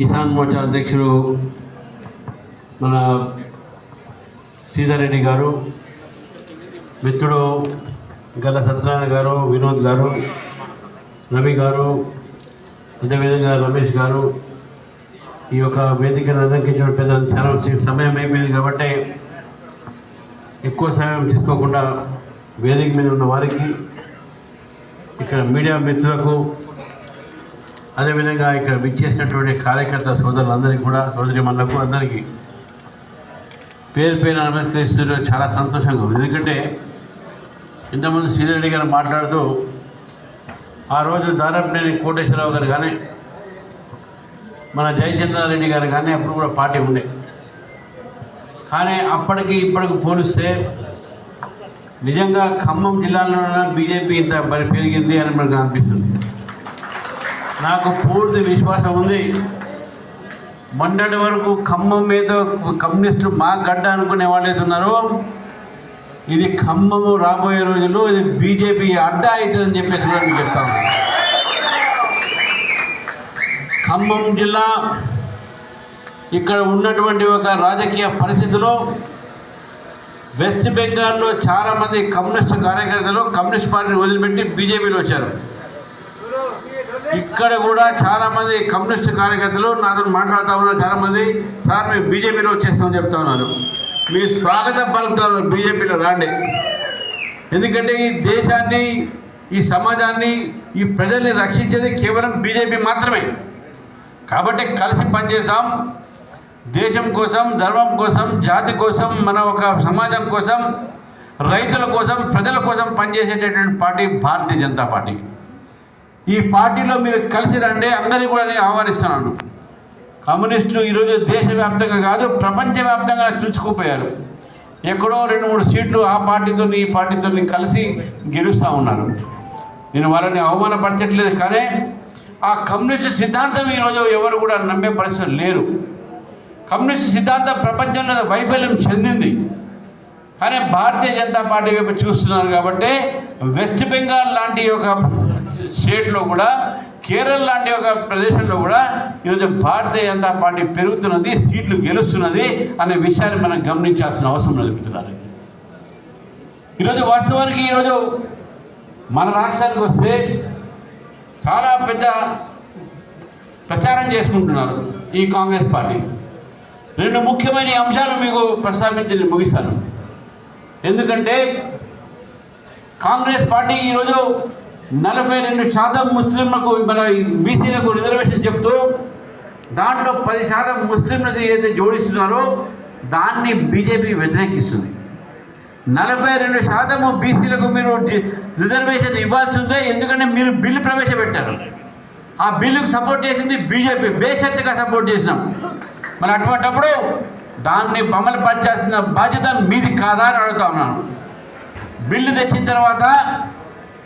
కిసాన్ మోర్చా అధ్యక్షుడు మన శ్రీధర్ రెడ్డి గారు మిత్రుడు గల సత్యనారాయణ గారు వినోద్ గారు రవి గారు అదేవిధంగా రమేష్ గారు ఈ యొక్క వేదికను అలంకించిన పెద్ద చాలా సమయం అయిపోయింది కాబట్టి ఎక్కువ సమయం తీసుకోకుండా వేదిక మీద ఉన్న వారికి ఇక్కడ మీడియా మిత్రులకు అదేవిధంగా ఇక్కడ విచ్చేసినటువంటి కార్యకర్త సోదరులందరికీ కూడా సోదరి మనులకు అందరికీ పేరు పేరు నమస్కరిస్తున్న చాలా సంతోషంగా ఉంది. ఎందుకంటే ఇంతకుముందు శ్రీధరెడ్డి గారు మాట్లాడుతూ ఆ రోజు దారపనేని కోటేశ్వరరావు గారు కానీ మన జయచంద్రారెడ్డి గారు కానీ అప్పుడు కూడా పార్టీ ఉండే. కానీ అప్పటికి ఇప్పటికి పోలిస్తే నిజంగా ఖమ్మం జిల్లాలో బీజేపీ ఇంత పెరిగింది అని మనకు అనిపిస్తుంది. నాకు పూర్తి విశ్వాసం ఉంది. మొన్నటి వరకు ఖమ్మం మీద కమ్యూనిస్టులు మా గడ్డ అనుకునే వాళ్ళు ఉన్నారో ఇది ఖమ్మము రాబోయే రోజుల్లో ఇది బీజేపీ అడ్డా అవుతుందని చెప్పేసి కూడా నేను చెప్తాను ఖమ్మం జిల్లా ఇక్కడ ఉన్నటువంటి ఒక రాజకీయ పరిస్థితిలో వెస్ట్ బెంగాల్లో చాలామంది కమ్యూనిస్ట్ కార్యకర్తలు కమ్యూనిస్ట్ పార్టీని వదిలిపెట్టి బీజేపీలో వచ్చారు. ఇక్కడ కూడా చాలామంది కమ్యూనిస్ట్ కార్యకర్తలు నాతో మాట్లాడుతూ ఉన్నారు చాలామంది సార్ మేము బీజేపీలో వచ్చేస్తామని చెప్తా ఉన్నారు మీ స్వాగతం పలుకుతారు బీజేపీలో రాండి. ఎందుకంటే ఈ దేశాన్ని ఈ సమాజాన్ని ఈ ప్రజల్ని రక్షించేది కేవలం బీజేపీ మాత్రమే. కాబట్టి కలిసి పనిచేస్తాం దేశం కోసం ధర్మం కోసం జాతి కోసం మన ఒక సమాజం కోసం రైతుల కోసం ప్రజల కోసం పనిచేసేటటువంటి పార్టీ భారతీయ జనతా పార్టీ. ఈ పార్టీలో మీరు కలిసి రండి అందరినీ కూడా నేను ఆహ్వానిస్తున్నాను. కమ్యూనిస్టులు ఈరోజు దేశవ్యాప్తంగా కాదు ప్రపంచవ్యాప్తంగా చుచ్చుకుపోయారు ఎక్కడో రెండు మూడు సీట్లు ఆ పార్టీతో ఈ పార్టీతో కలిసి గెలుస్తూ ఉన్నారు. నేను వాళ్ళని అవమానపరచట్లేదు కానీ ఆ కమ్యూనిస్ట్ సిద్ధాంతం ఈరోజు ఎవరు కూడా నమ్మే పరిస్థితులు లేరు. కమ్యూనిస్ట్ సిద్ధాంతం ప్రపంచంలో వైఫల్యం చెందింది. కానీ భారతీయ జనతా పార్టీ వైపు చూస్తున్నారు కాబట్టి వెస్ట్ బెంగాల్ లాంటి ఒక స్టేట్లో కూడా కేరళ లాంటి ఒక ప్రదేశంలో కూడా ఈరోజు భారతీయ జనతా పార్టీ పెరుగుతున్నది సీట్లు గెలుస్తున్నది అనే విషయాన్ని మనం గమనించాల్సిన అవసరం లేదు మిత్రులారా. ఈరోజు వాస్తవానికి ఈరోజు మన రాష్ట్రానికి వస్తే చాలా పెద్ద ప్రచారం చేసుకుంటున్నారు ఈ కాంగ్రెస్ పార్టీ. రెండు ముఖ్యమైన అంశాలు మీకు ప్రస్తావించి నేను ముగిస్తాను. ఎందుకంటే కాంగ్రెస్ పార్టీ ఈరోజు నలభై రెండు శాతం ముస్లింలకు మన బీసీలకు రిజర్వేషన్ చెప్తూ దాంట్లో పది శాతం ముస్లింలు ఏదైతే జోడిస్తున్నారో దాన్ని బీజేపీ వ్యతిరేకిస్తుంది. నలభై రెండు శాతము బీసీలకు మీరు రిజర్వేషన్ ఇవ్వాల్సి ఉందే ఎందుకంటే మీరు బిల్లు ప్రవేశపెట్టారు. ఆ బిల్లుకు సపోర్ట్ చేసింది బీజేపీ బేషత్తుగా సపోర్ట్ చేసినాం. మరి అటువంటప్పుడు దాన్ని అమలు పరచాల్సిన బాధ్యత మీది కాదా అని అడుగుతా ఉన్నాను. బిల్లు తెచ్చిన తర్వాత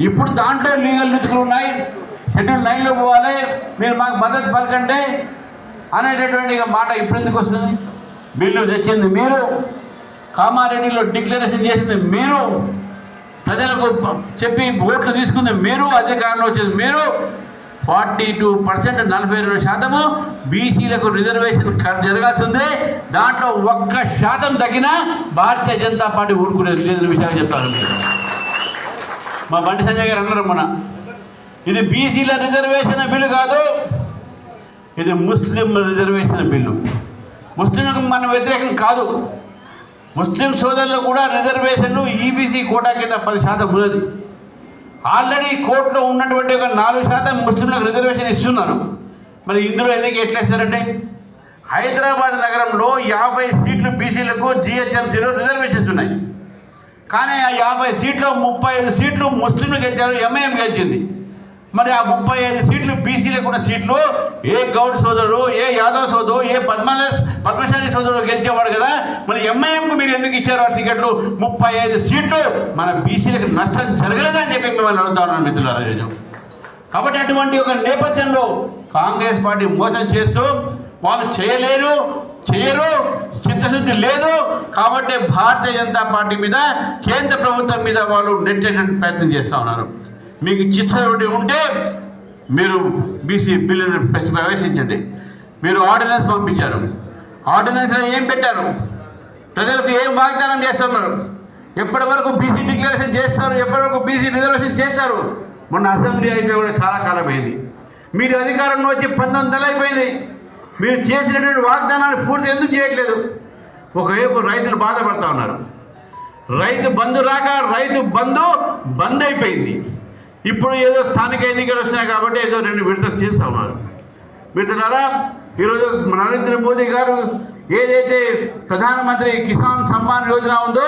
ఇప్పుడు దాంట్లో లీగల్ రుచుకులు ఉన్నాయి. షెడ్యూల్ నైన్లో పోవాలి. మీరు మాకు మద్దతు పలకండి అనేటటువంటి మాట ఇప్పుడు ఎందుకు వస్తుంది? బిల్లు తెచ్చింది మీరు. కామారెడ్డిలో డిక్లరేషన్ చేసింది మీరు. ప్రజలకు చెప్పి ఓట్లు తీసుకుంది మీరు అధికారంలో వచ్చింది మీరు. ఫార్టీ టూ పర్సెంట్ నలభై రెండు శాతము బీసీలకు రిజర్వేషన్ క- జరగాల్సిందే. దాంట్లో ఒక్క శాతం తగ్గినా భారతీయ జనతా పార్టీ ఊరుకునేది లేదని విషయాలు చెప్తాను మా బండి సంజయ్ గారు అన్నారు మన ఇది బీసీల రిజర్వేషన్ బిల్లు కాదు ఇది ముస్లిం రిజర్వేషన్ బిల్లు. ముస్లింలకు మన వ్యతిరేకం కాదు. ముస్లిం సోదరులు కూడా రిజర్వేషన్లు ఈబీసీ కోటా కింద పది శాతం ఉన్నది. ఆల్రెడీ కోర్టులో ఉన్నటువంటి ఒక నాలుగు శాతం ముస్లింలకు రిజర్వేషన్ ఇస్తున్నారు మరి ఇందులో ఎందుకు ఎట్లా ఇస్తారంటే హైదరాబాద్ నగరంలో యాభై సీట్లు బీసీలకు జిహెచ్ఎంసీలో రిజర్వేషన్స్ ఉన్నాయి. కానీ ఆ యాభై సీట్లో ముప్పై ఐదు సీట్లు ముస్లింలు గెలిచారు ఎంఐఎం గెలిచింది. మరి ఆ ముప్పై ఐదు సీట్లు బీసీలకు ఉన్న సీట్లు ఏ గౌడ్ సోదరుడు ఏ యాదవ్ సోదరుడు ఏ పద్మల పద్మశాలి సోదరుడు గెలిచేవాడు కదా? మరి ఎంఐఎంకు మీరు ఎందుకు ఇచ్చారు ఆ టికెట్లు? ముప్పై ఐదు సీట్లు మన బీసీలకు నష్టం జరగలేదని చెప్పి మిమ్మల్ని అడుగుతా ఉన్నాను మిత్రులారా ఈరోజు. కాబట్టి అటువంటి ఒక నేపథ్యంలో కాంగ్రెస్ పార్టీ మోసం చేస్తూ వాళ్ళు చేయలేరు చేయరు చిత్తశుద్ధి లేదు కాబట్టి భారతీయ జనతా పార్టీ మీద కేంద్ర ప్రభుత్వం మీద వాళ్ళు నెట్టేటువంటి ప్రయత్నం చేస్తూ ఉన్నారు. మీకు చిత్తశుద్ధి ఉంటే మీరు బీసీ బిల్లును ప్రవేశించండి. మీరు ఆర్డినెన్స్ పంపించారు. ఆర్డినెన్స్లో ఏం పెట్టారు? ప్రజలకు ఏం వాగ్దానం చేస్తున్నారు? ఎప్పటి వరకు బీసీ డిక్లరేషన్ చేస్తారు? ఎప్పటి వరకు బీసీ రిజర్వేషన్ చేస్తారు? మొన్న అసెంబ్లీ అయిపోయి కూడా చాలా కాలం అయింది మీరు అధికారంలో వచ్చి పంతొమ్మిది అయిపోయింది. మీరు చేసినటువంటి వాగ్దానాన్ని పూర్తి ఎందుకు చేయట్లేదు? ఒకవైపు రైతులు బాధపడతా ఉన్నారు. రైతు బంధు రాక రైతు బంధు బంద్ అయిపోయింది. ఇప్పుడు ఏదో స్థానిక ఎన్నికలు వస్తున్నాయి కాబట్టి ఏదో రెండు విడతలు చేస్తూ ఉన్నారు. మిత్రులారా ఈరోజు నరేంద్ర మోదీ గారు ఏదైతే ప్రధానమంత్రి కిసాన్ సమ్మాన్ యోజన ఉందో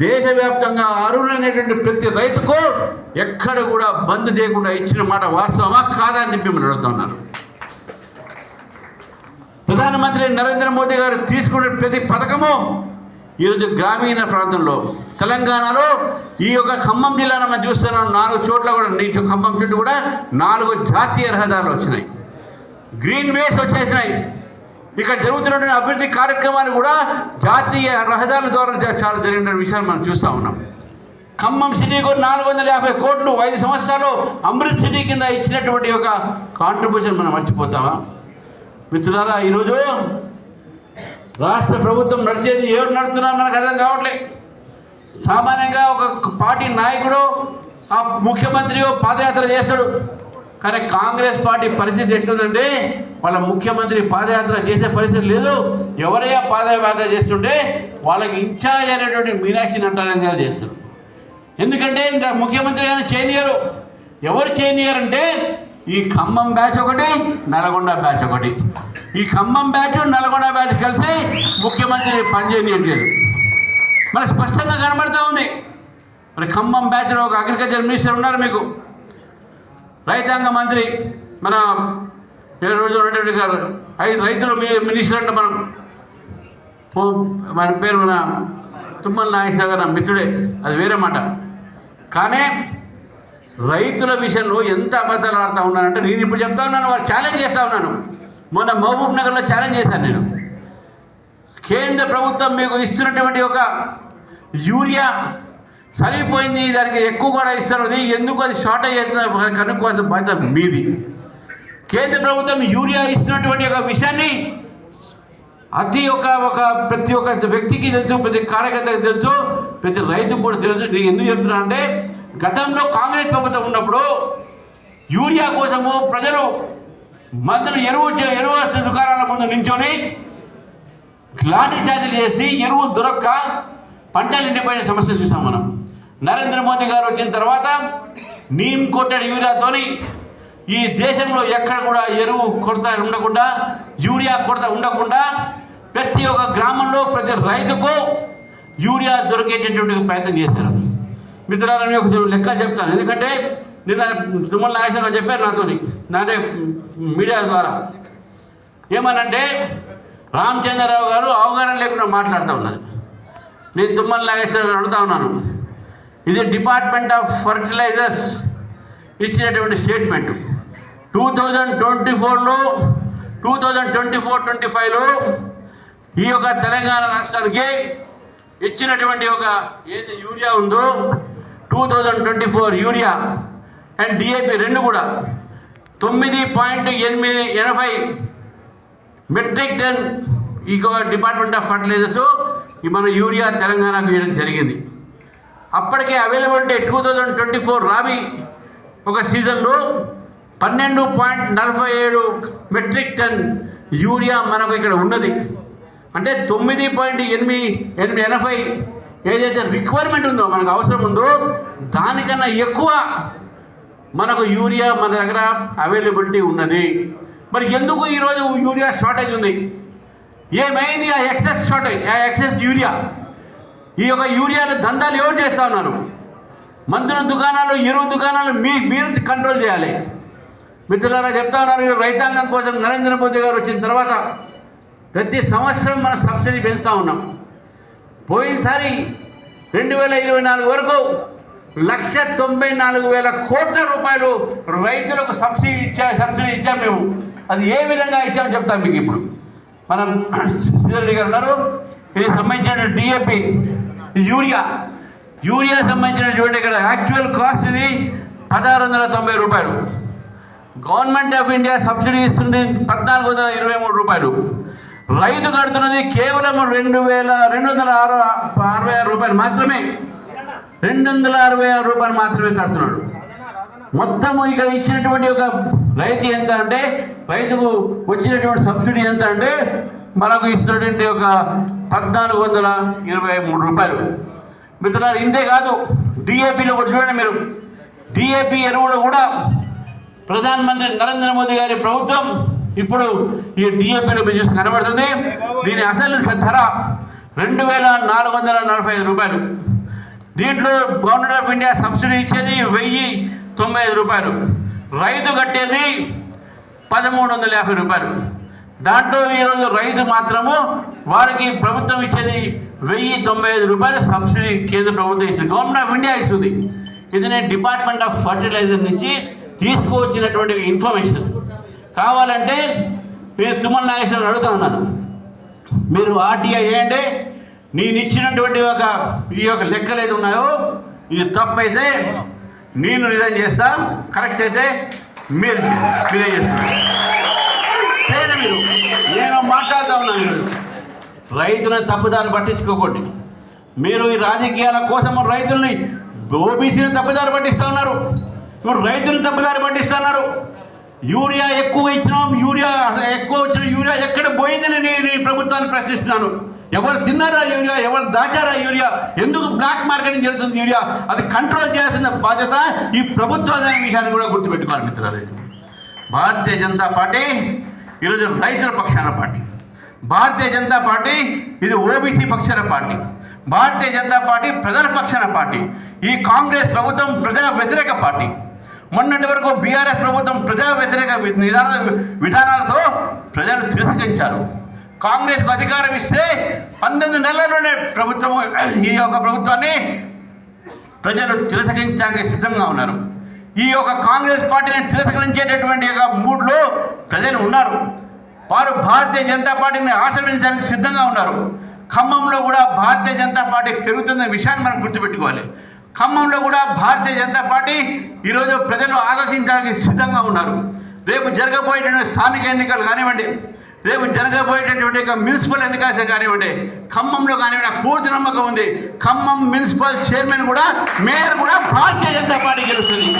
దేశవ్యాప్తంగా అరుణైనటువంటి ప్రతి రైతుకు ఎక్కడ కూడా బంద్ చేయకుండా ఇచ్చిన మాట వాస్తవమా కాదా అని చెప్పి మనం అడుగుతున్నారు ప్రధానమంత్రి నరేంద్ర మోదీ గారు తీసుకునే ప్రతి పథకము ఈరోజు గ్రామీణ ప్రాంతంలో తెలంగాణలో ఈ యొక్క ఖమ్మం జిల్లాలో మనం చూస్తున్నాం నాలుగు చోట్ల కూడా నీటి ఖమ్మం చుట్టూ కూడా నాలుగు జాతీయ రహదారులు వచ్చినాయి. గ్రీన్ వేస్ వచ్చేసినాయి. ఇక్కడ జరుగుతున్నటువంటి అభివృద్ధి కార్యక్రమాలు కూడా జాతీయ రహదారుల ద్వారా చాలా జరిగిన విషయాలు మనం చూస్తూ ఉన్నాం. ఖమ్మం సిటీకి నాలుగు వందల యాభై కోట్లు ఐదు సంవత్సరాలు అమృత్ సిటీ కింద ఇచ్చినటువంటి ఒక కాంట్రిబ్యూషన్ మనం మర్చిపోతామా? మిత్రులారా ఈరోజు రాష్ట్ర ప్రభుత్వం నడిచేది ఎవరు నడుపుతున్నారు మనకు అర్థం కావట్లే. సామాన్యంగా ఒక పార్టీ నాయకుడు ఆ ముఖ్యమంత్రి పాదయాత్ర చేస్తాడు. కానీ కాంగ్రెస్ పార్టీ పరిస్థితి ఎట్లుందంటే వాళ్ళ ముఖ్యమంత్రి పాదయాత్ర చేసే పరిస్థితి లేదు. ఎవరైనా పాదయాత్ర చేస్తుంటే వాళ్ళకి ఇన్ఛార్జ్ అనేటువంటి మీనాక్షి నటరాజన్ గారు చేస్తారు. ఎందుకంటే ముఖ్యమంత్రి గారిని చేయనియరు ఎవరు చేయనియరంటే ఈ ఖమ్మం బ్యాచ్ ఒకటి నల్గొండ బ్యాచ్ ఒకటి. ఈ ఖమ్మం బ్యాచ్ నల్గొండ బ్యాచ్ కలిసి ముఖ్యమంత్రి పనిచేయనియట్లేదు మరి స్పష్టంగా కనబడుతూ ఉంది. మరి ఖమ్మం బ్యాచ్లో ఒక అగ్రికల్చర్ మినిస్టర్ ఉన్నారు మీకు. రైతాంగ మంత్రి మన ఏ రోజు ఉన్నటువంటి గారు ఐదు రైతులు మినిస్టర్ అంటే మనం పో- మన పేరు మన తుమ్మల నాగేశ్వర గారు నా మిత్రుడే. అది వేరే మాట. కానీ రైతుల విషయంలో ఎంత అబద్ధాలు ఆడుతూ ఉన్నానంటే నేను ఇప్పుడు చెప్తా ఉన్నాను వారు ఛాలెంజ్ చేస్తూ ఉన్నాను. మొన్న మహబూబ్ నగర్లో ఛాలెంజ్ చేశాను నేను. కేంద్ర ప్రభుత్వం మీకు ఇస్తున్నటువంటి ఒక యూరియా సరిపోయింది దానికి ఎక్కువ కూడా ఇస్తారు అది ఎందుకు అది షార్ట్ అయ్యేది కనుక్కోవాల్సిన బాధ్యత మీది. కేంద్ర ప్రభుత్వం యూరియా ఇస్తున్నటువంటి ఒక విషయాన్ని అతి ఒక ఒక ప్రతి ఒక్క వ్యక్తికి తెలుసు ప్రతి కార్యకర్తకి తెలుసు ప్రతి రైతుకు కూడా తెలుసు. నేను ఎందుకు చెప్తున్నా అంటే గతంలో కాంగ్రెస్ ప్రభుత్వం ఉన్నప్పుడు యూరియా కోసము ప్రజలు మందులు ఎరువు ఎరువు ఎరువు దుకాణాల ముందు నించొని లాటరీ ఛార్జీలు చేసి ఎరువులు దొరక్క పంటలు ఎండిపోయిన సమస్యలు చూసాం మనం. నరేంద్ర మోదీ గారు వచ్చిన తర్వాత నీమ్ కొట్టడి యూరియాతోని ఈ దేశంలో ఎక్కడ కూడా ఎరువు కొరత ఉండకుండా యూరియా కొరత ఉండకుండా ప్రతి ఒక్క గ్రామంలో ప్రతి రైతుకు యూరియా దొరికేటటువంటి ప్రయత్నం చేశారు. మిత్రులారా ఒక లెక్క చెప్తాను. ఎందుకంటే నిన్న తుమ్మల నాగేశ్వరరావు చెప్పారు నాతోని నాదే మీడియా ద్వారా. ఏమనంటే రామచంద్రరావు గారు అవగాహన లేకుండా మాట్లాడుతూ ఉన్నారు. నేను తుమ్మల నాగేశ్వరరావు అడుగుతా ఉన్నాను. ఇది డిపార్ట్మెంట్ ఆఫ్ ఫర్టిలైజర్స్ ఇచ్చినటువంటి స్టేట్మెంట్. టూ థౌజండ్ ట్వంటీ ఫోర్లో two thousand twenty four twenty ఫైవ్లో ఈ యొక్క తెలంగాణ రాష్ట్రానికి ఇచ్చినటువంటి ఒక ఏది యూరియా ఉందో two thousand twenty four urea and DAP రెండు కూడా. తొమ్మిది పాయింట్ ఎనిమిది ఎనభై మెట్రిక్ టన్ ఈ డిపార్ట్మెంట్ ఆఫ్ ఫర్టిలైజర్స్ ఈ మన యూరియా తెలంగాణకు ఇవ్వడం జరిగింది. అప్పటికే availability two thousand twenty four rabi ఒక సీజన్లో పన్నెండు పాయింట్ నలభై ఏడు మెట్రిక్ టన్ యూరియా మనకు ఇక్కడ ఉన్నది. అంటే తొమ్మిది పాయింట్ ఎనిమిది ఎనిమిది ఎనభై ఏదైతే రిక్వైర్మెంట్ ఉందో మనకు అవసరం ఉందో దానికన్నా ఎక్కువ మనకు యూరియా మన దగ్గర అవైలబిలిటీ ఉన్నది. మరి ఎందుకు ఈరోజు యూరియా షార్టేజ్ ఉంది? ఏమైంది ఆ ఎక్సెస్ షార్టేజ్ ఆ ఎక్సెస్ యూరియా? ఈ యొక్క యూరియాను దందాలు ఎవరు చేస్తా ఉన్నారు? మందుల దుకాణాలు ఎరువు దుకాణాలు మీ మీరు కంట్రోల్ చేయాలి. మిత్రులారా చెప్తా ఉన్నారు రైతాంగం కోసం నరేంద్ర మోదీ గారు వచ్చిన తర్వాత ప్రతి సంవత్సరం మనం సబ్సిడీ పెంచుతూ ఉన్నాం. పోయినసారి రెండు వేల ఇరవై నాలుగు వరకు లక్ష తొంభై నాలుగు వేల కోట్ల రూపాయలు రైతులకు సబ్సిడీ ఇచ్చా సబ్సిడీ ఇచ్చాం మేము. అది ఏ విధంగా ఇచ్చామో చెప్తాం మీకు ఇప్పుడు. మనం శ్రీధరెడ్డి గారు ఉన్నారు. ఇది సంబంధించిన డిఏపి యూరియా. యూరియా సంబంధించినటువంటి ఇక్కడ యాక్చువల్ కాస్ట్ ఇది పదహారు వందల తొంభై రూపాయలు. గవర్నమెంట్ ఆఫ్ ఇండియా సబ్సిడీ ఇస్తుంది పద్నాలుగు వందల ఇరవై మూడు రూపాయలు. రైతు కడుతున్నది కేవలం రెండు వేల రెండు వందల ఆరు అరవై ఆరు రూపాయలు మాత్రమే. రెండు వందల అరవై ఆరు రూపాయలు మాత్రమే కడుతున్నాడు. మొత్తం ఇక్కడ ఇచ్చినటువంటి ఒక రైతు ఎంత అంటే రైతుకు వచ్చినటువంటి సబ్సిడీ ఎంత అంటే మనకు ఇస్తున్నటువంటి ఒక పద్నాలుగు వందల ఇరవై మూడు రూపాయలు. మిత్రులారు ఇంతే కాదు డిఏపిలో కూడా చూడండి మీరు. డిఏపి ఎరువులు కూడా ప్రధానమంత్రి నరేంద్ర మోదీ గారి ప్రభుత్వం ఇప్పుడు ఈ డిఏపిలో చూసి కనబడుతుంది. దీని అసలు ధర రెండు వేల నాలుగు వందల నలభై ఐదు రూపాయలు. దీంట్లో గవర్నమెంట్ ఆఫ్ ఇండియా సబ్సిడీ ఇచ్చేది వెయ్యి తొంభై ఐదు రూపాయలు. రైతు కట్టేది పదమూడు వందల యాభై రూపాయలు. దాంట్లో ఈరోజు రైతు మాత్రము వారికి ప్రభుత్వం ఇచ్చేది వెయ్యి తొంభై ఐదు రూపాయలు సబ్సిడీ కేంద్ర ప్రభుత్వం ఇస్తుంది. గవర్నమెంట్ ఆఫ్ ఇండియా ఇస్తుంది. ఇది నేను డిపార్ట్మెంట్ ఆఫ్ ఫర్టిలైజర్ నుంచి తీసుకువచ్చినటువంటి ఇన్ఫర్మేషన్. కావాలంటే నేను తుమ్మల నాగేశ్వరరావు అడుగుతా ఉన్నాను. మీరు ఆర్టీఐ చేయండి. నేను ఇచ్చినటువంటి ఒక ఈ యొక్క లెక్కలు ఏది ఉన్నాయో ఇది తప్పైతే నేను రిజైన్ చేస్తా. కరెక్ట్ అయితే మీరు రిజైన్ చేస్తారు. చేయండి మీరు. నేను మాట్లాడుతూ ఉన్నాను మీరు. రైతుల తప్పుదారి పట్టించుకోకండి. మీరు ఈ రాజకీయాల కోసం రైతుల్ని ఓబీసీని తప్పుదారి పట్టిస్తూ ఉన్నారు. ఇప్పుడు రైతులను తప్పుదారి పట్టిస్తున్నారు యూరియా ఎక్కువ ఇచ్చినాం యూరియా ఎక్కువ వచ్చిన యూరియా ఎక్కడ పోయిందని నేను ఈ ప్రభుత్వాన్ని ప్రశ్నిస్తున్నాను. ఎవరు తిన్నారా యూరియా? ఎవరు దాచారా యూరియా? ఎందుకు బ్లాక్ మార్కెటింగ్ జరుగుతుంది యూరియా? అది కంట్రోల్ చేయాల్సిన బాధ్యత ఈ ప్రభుత్వం అనే విషయాన్ని కూడా గుర్తుపెట్టుకోవాలి మిత్రులు భారతీయ జనతా పార్టీ ఈరోజు రైతుల పక్షాన పార్టీ. భారతీయ జనతా పార్టీ ఇది ఓబీసీ పక్షాన పార్టీ. భారతీయ జనతా పార్టీ ప్రజల పక్షాన పార్టీ. ఈ కాంగ్రెస్ ప్రభుత్వం ప్రజల వ్యతిరేక పార్టీ. మొన్నటి వరకు బీఆర్ఎస్ ప్రభుత్వం ప్రజా వ్యతిరేక నిదాన విధానాలతో ప్రజలు తిరస్కరించారు. కాంగ్రెస్ అధికారం ఇస్తే పంతొమ్మిది నెలల్లోనే ప్రభుత్వం ఈ యొక్క ప్రభుత్వాన్ని ప్రజలు తిరస్కరించడానికి సిద్ధంగా ఉన్నారు. ఈ యొక్క కాంగ్రెస్ పార్టీని తిరస్కరించేటటువంటి యొక్క మూడ్లో ప్రజలు ఉన్నారు. వారు భారతీయ జనతా పార్టీని ఆశ్రయించడానికి సిద్ధంగా ఉన్నారు. ఖమ్మంలో కూడా భారతీయ జనతా పార్టీ పెరుగుతున్న విషయాన్ని మనం గుర్తుపెట్టుకోవాలి. ఖమ్మంలో కూడా భారతీయ జనతా పార్టీ ఈరోజు ప్రజలు ఆకర్షించడానికి సిద్ధంగా ఉన్నారు. రేపు జరగబోయేటువంటి స్థానిక ఎన్నికలు కానివ్వండి రేపు జరగబోయేటటువంటి మున్సిపల్ ఎన్నికలు కానివ్వండి ఖమ్మంలో కానివ్వండి పూర్తి నమ్మకం ఉంది. ఖమ్మం మున్సిపల్ చైర్మన్ కూడా మేయర్ కూడా భారతీయ జనతా పార్టీ గెలుస్తుంది.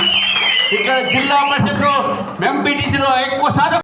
ఇక్కడ జిల్లా పరిషత్లో ఎంపీటీసీలో ఎక్కువ శాతం